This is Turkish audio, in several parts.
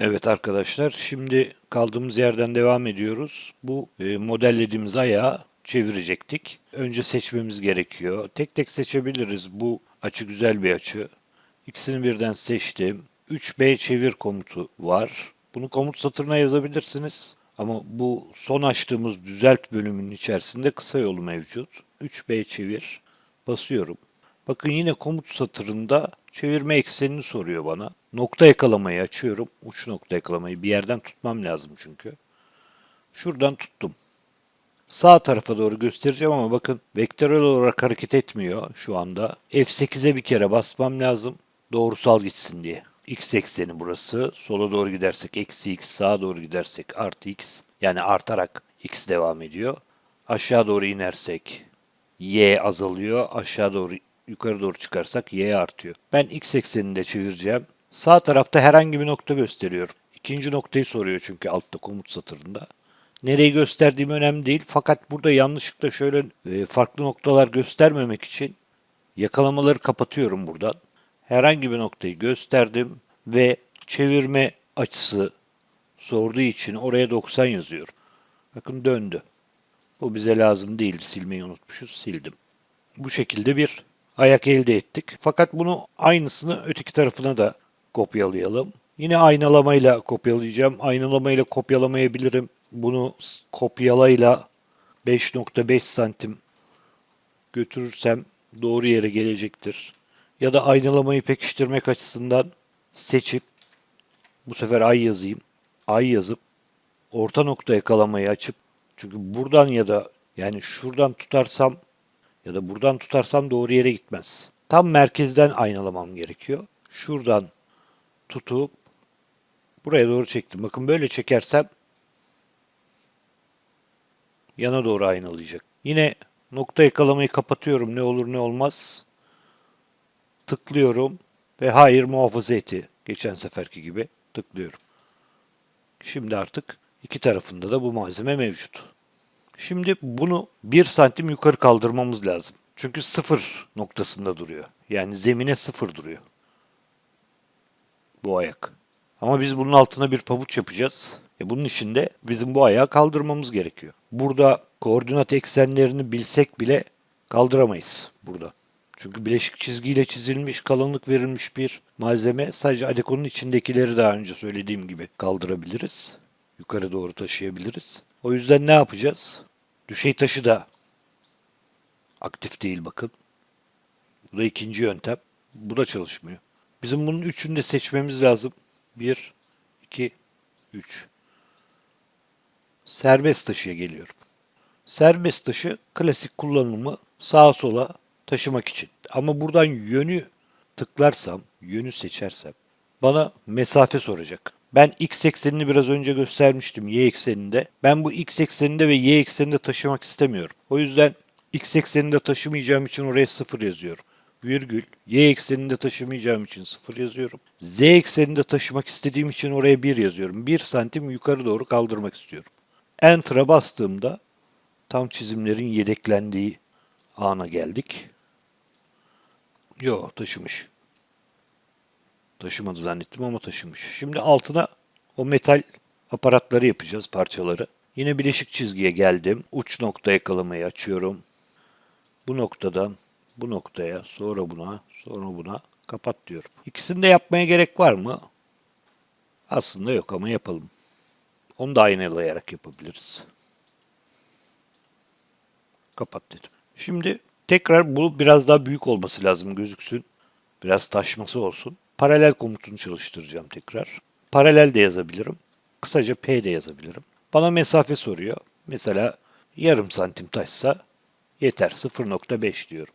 Evet arkadaşlar şimdi kaldığımız yerden devam ediyoruz. Bu e, modellediğimiz ayağı çevirecektik. Önce seçmemiz gerekiyor. Tek tek seçebiliriz. Bu açı güzel bir açı. İkisini birden seçtim. 3B çevir komutu var. Bunu komut satırına yazabilirsiniz. Ama bu son açtığımız düzelt bölümünün içerisinde kısa yolu mevcut. 3B çevir. Basıyorum. Bakın yine komut satırında çevirme eksenini soruyor bana. Nokta yakalamayı açıyorum. Uç nokta yakalamayı bir yerden tutmam lazım çünkü. Şuradan tuttum. Sağ tarafa doğru göstereceğim ama bakın vektörel olarak hareket etmiyor şu anda. F8'e bir kere basmam lazım. Doğrusal gitsin diye. X ekseni burası. Sola doğru gidersek eksi x, sağa doğru gidersek artı x. Yani artarak x devam ediyor. Aşağı doğru inersek y azalıyor. Aşağı doğru yukarı doğru çıkarsak y artıyor. Ben x ekseninde çevireceğim. Sağ tarafta herhangi bir nokta gösteriyorum. İkinci noktayı soruyor çünkü altta komut satırında. Nereyi gösterdiğim önemli değil. Fakat burada yanlışlıkla şöyle e, farklı noktalar göstermemek için yakalamaları kapatıyorum buradan. Herhangi bir noktayı gösterdim ve çevirme açısı sorduğu için oraya 90 yazıyorum. Bakın döndü. Bu bize lazım değildi. Silmeyi unutmuşuz. Sildim. Bu şekilde bir ayak elde ettik. Fakat bunu aynısını öteki tarafına da kopyalayalım. Yine aynalamayla kopyalayacağım. Aynalamayla kopyalamayabilirim. Bunu kopyalayla 5.5 santim götürürsem doğru yere gelecektir. Ya da aynalamayı pekiştirmek açısından seçip bu sefer ay yazayım. Ay yazıp orta nokta yakalamayı açıp çünkü buradan ya da yani şuradan tutarsam ya da buradan tutarsam doğru yere gitmez. Tam merkezden aynalamam gerekiyor. Şuradan tutup buraya doğru çektim. Bakın böyle çekersem yana doğru aynalayacak. Yine nokta yakalamayı kapatıyorum. Ne olur ne olmaz. Tıklıyorum ve hayır muhafaza eti. Geçen seferki gibi tıklıyorum. Şimdi artık iki tarafında da bu malzeme mevcut. Şimdi bunu 1 santim yukarı kaldırmamız lazım. Çünkü sıfır noktasında duruyor. Yani zemine sıfır duruyor. Bu ayak. Ama biz bunun altına bir pabuç yapacağız. E bunun için de bizim bu ayağı kaldırmamız gerekiyor. Burada koordinat eksenlerini bilsek bile kaldıramayız burada. Çünkü bileşik çizgiyle çizilmiş, kalınlık verilmiş bir malzeme. Sadece adekonun içindekileri daha önce söylediğim gibi kaldırabiliriz. Yukarı doğru taşıyabiliriz. O yüzden ne yapacağız? Düşey taşı da aktif değil bakın. Bu da ikinci yöntem. Bu da çalışmıyor. Bizim bunun üçünü de seçmemiz lazım. 1, 2, 3. Serbest taşıya geliyorum. Serbest taşı klasik kullanımı sağa sola taşımak için. Ama buradan yönü tıklarsam, yönü seçersem bana mesafe soracak. Ben x eksenini biraz önce göstermiştim y ekseninde. Ben bu x ekseninde ve y ekseninde taşımak istemiyorum. O yüzden x ekseninde taşımayacağım için oraya 0 yazıyorum. Virgül y ekseninde taşımayacağım için 0 yazıyorum. Z ekseninde taşımak istediğim için oraya 1 yazıyorum. 1 santim yukarı doğru kaldırmak istiyorum. Enter'a bastığımda tam çizimlerin yedeklendiği ana geldik. Yo taşımış. Taşımadı zannettim ama taşımış. Şimdi altına o metal aparatları yapacağız, parçaları. Yine bileşik çizgiye geldim. Uç nokta yakalamayı açıyorum. Bu noktadan bu noktaya, sonra buna, sonra buna kapat diyorum. İkisini de yapmaya gerek var mı? Aslında yok ama yapalım. Onu da aynalayarak yapabiliriz. Kapat dedim. Şimdi tekrar bu biraz daha büyük olması lazım gözüksün. Biraz taşması olsun. Paralel komutunu çalıştıracağım tekrar. Paralel de yazabilirim. Kısaca P de yazabilirim. Bana mesafe soruyor. Mesela yarım santim taşsa yeter 0.5 diyorum.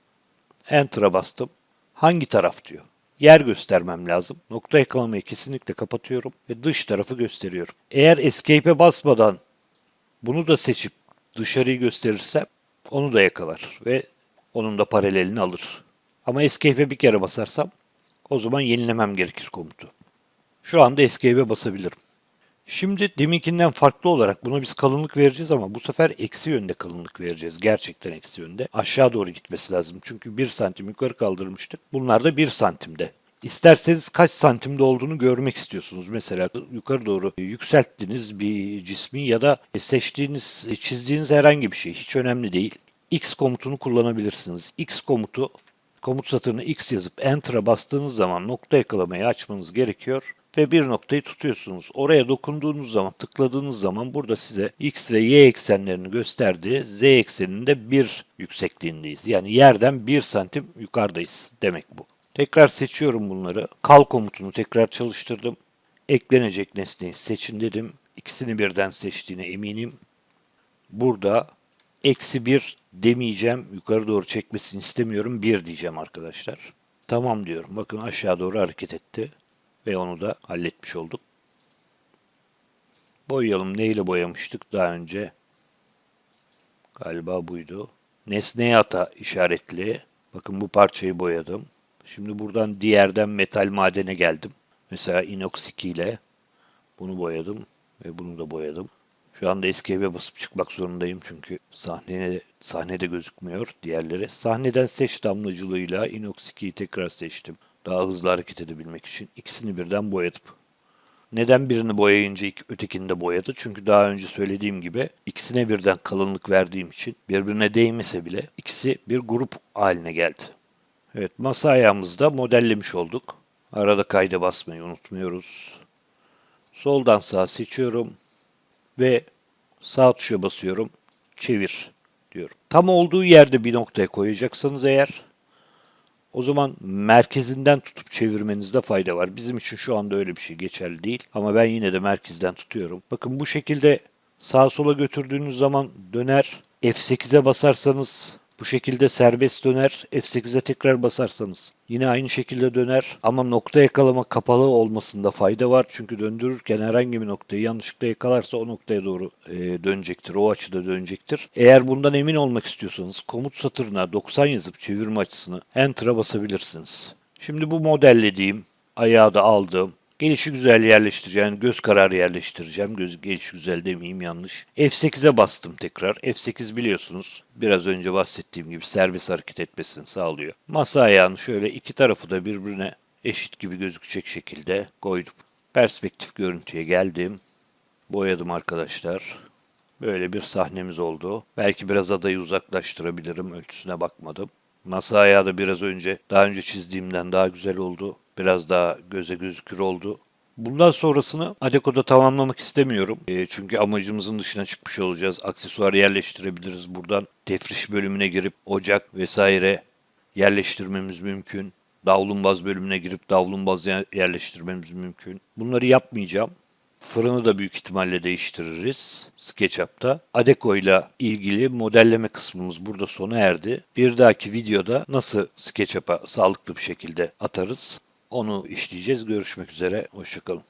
Enter'a bastım. Hangi taraf diyor. Yer göstermem lazım. Nokta yakalamayı kesinlikle kapatıyorum ve dış tarafı gösteriyorum. Eğer Escape'e basmadan bunu da seçip dışarıyı gösterirsem onu da yakalar ve onun da paralelini alır. Ama Escape'e bir kere basarsam o zaman yenilemem gerekir komutu. Şu anda Escape'e basabilirim. Şimdi deminkinden farklı olarak buna biz kalınlık vereceğiz ama bu sefer eksi yönde kalınlık vereceğiz. Gerçekten eksi yönde. Aşağı doğru gitmesi lazım. Çünkü 1 santim yukarı kaldırmıştık. Bunlar da 1 santimde İsterseniz kaç santimde olduğunu görmek istiyorsunuz. Mesela yukarı doğru yükselttiniz bir cismi ya da seçtiğiniz, çizdiğiniz herhangi bir şey hiç önemli değil. X komutunu kullanabilirsiniz. X komutu komut satırına X yazıp Enter'a bastığınız zaman nokta yakalamayı açmanız gerekiyor ve bir noktayı tutuyorsunuz. Oraya dokunduğunuz zaman, tıkladığınız zaman burada size X ve Y eksenlerini gösterdiği Z ekseninde 1 yüksekliğindeyiz. Yani yerden 1 santim yukarıdayız demek bu. Tekrar seçiyorum bunları. Kal komutunu tekrar çalıştırdım. Eklenecek nesneyi seçin dedim. İkisini birden seçtiğine eminim. Burada eksi 1 demeyeceğim. Yukarı doğru çekmesini istemiyorum. 1 diyeceğim arkadaşlar. Tamam diyorum. Bakın aşağı doğru hareket etti. Ve onu da halletmiş olduk. Boyayalım. Neyle boyamıştık daha önce? Galiba buydu. Nesneye ata işaretli. Bakın bu parçayı boyadım. Şimdi buradan diğerden metal madene geldim. Mesela inox 2 ile bunu boyadım ve bunu da boyadım. Şu anda escape'e basıp çıkmak zorundayım çünkü sahnede, sahnede gözükmüyor diğerleri. Sahneden seç damlacılığıyla inox 2'yi tekrar seçtim. Daha hızlı hareket edebilmek için ikisini birden boyadım. Neden birini boyayınca ötekini de boyadı? Çünkü daha önce söylediğim gibi ikisine birden kalınlık verdiğim için birbirine değmese bile ikisi bir grup haline geldi. Evet masa ayağımızda modellemiş olduk. Arada kayda basmayı unutmuyoruz. Soldan sağa seçiyorum ve sağ tuşa basıyorum. Çevir diyorum. Tam olduğu yerde bir noktaya koyacaksanız eğer o zaman merkezinden tutup çevirmenizde fayda var. Bizim için şu anda öyle bir şey geçerli değil. Ama ben yine de merkezden tutuyorum. Bakın bu şekilde sağa sola götürdüğünüz zaman döner. F8'e basarsanız bu şekilde serbest döner. F8'e tekrar basarsanız yine aynı şekilde döner. Ama nokta yakalama kapalı olmasında fayda var. Çünkü döndürürken herhangi bir noktayı yanlışlıkla yakalarsa o noktaya doğru e, dönecektir. O açıda dönecektir. Eğer bundan emin olmak istiyorsanız komut satırına 90 yazıp çevirme açısını Enter'a basabilirsiniz. Şimdi bu modellediğim ayağı da aldım. Gelişi güzel yerleştireceğim. Göz kararı yerleştireceğim. Göz geliş güzel demeyeyim yanlış. F8'e bastım tekrar. F8 biliyorsunuz biraz önce bahsettiğim gibi serbest hareket etmesini sağlıyor. Masa ayağını şöyle iki tarafı da birbirine eşit gibi gözükecek şekilde koydum. Perspektif görüntüye geldim. Boyadım arkadaşlar. Böyle bir sahnemiz oldu. Belki biraz adayı uzaklaştırabilirim. Ölçüsüne bakmadım. Masa ayağı da biraz önce daha önce çizdiğimden daha güzel oldu. Biraz daha göze gözükür oldu. Bundan sonrasını Adeco'da tamamlamak istemiyorum. E, çünkü amacımızın dışına çıkmış olacağız. Aksesuar yerleştirebiliriz. Buradan tefriş bölümüne girip ocak vesaire yerleştirmemiz mümkün. Davlumbaz bölümüne girip davlumbaz yerleştirmemiz mümkün. Bunları yapmayacağım. Fırını da büyük ihtimalle değiştiririz SketchUp'ta. Adeco ile ilgili modelleme kısmımız burada sona erdi. Bir dahaki videoda nasıl SketchUp'a sağlıklı bir şekilde atarız onu işleyeceğiz. Görüşmek üzere. Hoşçakalın.